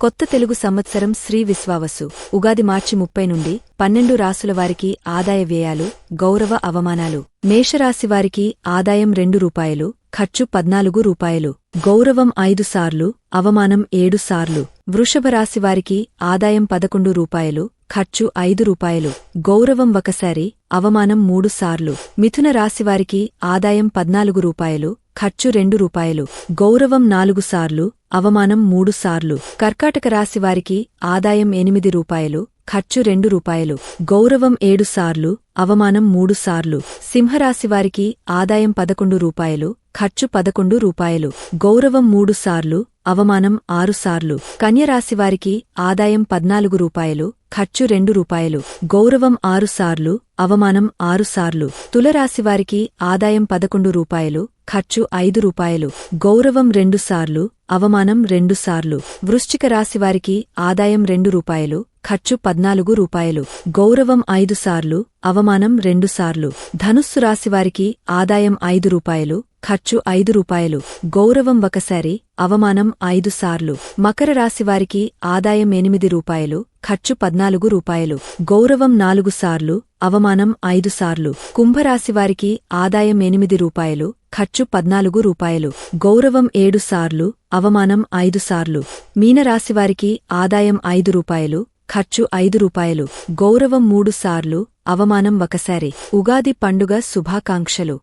కొత్త తెలుగు సంవత్సరం శ్రీ విశ్వావసు. ఉగాది మార్చి ముప్పై నుండి పన్నెండు రాసుల వారికి ఆదాయ వ్యయాలు గౌరవ అవమానాలు. మేషరాశివారికి ఆదాయం రెండు రూపాయలు ఖర్చు పద్నాలుగు రూపాయలు. గౌరవం ఐదు సార్లు అవమానం ఏడు సార్లు. వృషభ రాశివారికి ఆదాయం పదకొండు రూపాయలు ఖర్చు ఐదు రూపాయలు. గౌరవం ఒకసారి అవమానం మూడు సార్లు. మిథున రాశివారికి ఆదాయం పద్నాలుగు రూపాయలు ఖర్చు రెండు రూపాయలు. గౌరవం నాలుగు సార్లు అవమానం మూడుసార్లు కర్కాటక రాశివారికి ఆదాయం ఎనిమిది రూపాయలు ఖర్చు రెండు రూపాయలు గౌరవం ఏడు సార్లు అవమానం మూడు సార్లు. సింహరాశివారికి ఆదాయం పదకొండు రూపాయలు ఖర్చు పదకొండు రూపాయలు గౌరవం మూడు సార్లు అవమానం ఆరు సార్లు. కన్యరాశివారికి ఆదాయం పద్నాలుగు రూపాయలు ఖర్చు రెండు రూపాయలు. గౌరవం ఆరుసార్లు అవమానం ఆరుసార్లు తులరాశివారికి ఆదాయం పదకొండు రూపాయలు ఖర్చు ఐదు రూపాయలు. గౌరవం రెండుసార్లు అవమానం రెండుసార్లు వృశ్చిక రాశివారికి ఆదాయం రెండు రూపాయలు ఖర్చు పద్నాలుగు రూపాయలు. గౌరవం ఐదుసార్లు అవమానం రెండుసార్లు ధనుస్సు రాశివారికి ఆదాయం ఐదు రూపాయలు ఖర్చు ఐదు రూపాయలు. గౌరవం ఒకసారి అవమానం ఐదుసార్లు మకర రాశివారికి ఆదాయం ఎనిమిది రూపాయలు ఖర్చు పద్నాలుగు రూపాయలు. గౌరవం నాలుగు సార్లు అవమానం ఐదు సార్లు. కుంభరాశివారికి ఆదాయం ఎనిమిది రూపాయలు ఖర్చు పద్నాలుగు రూపాయలు. గౌరవం ఏడు సార్లు అవమానం ఐదు సార్లు. మీనరాశివారికి ఆదాయం ఐదు రూపాయలు ఖర్చు ఐదు రూపాయలు. గౌరవం మూడు సార్లు అవమానం ఒకసారి. ఉగాది పండుగ శుభాకాంక్షలు.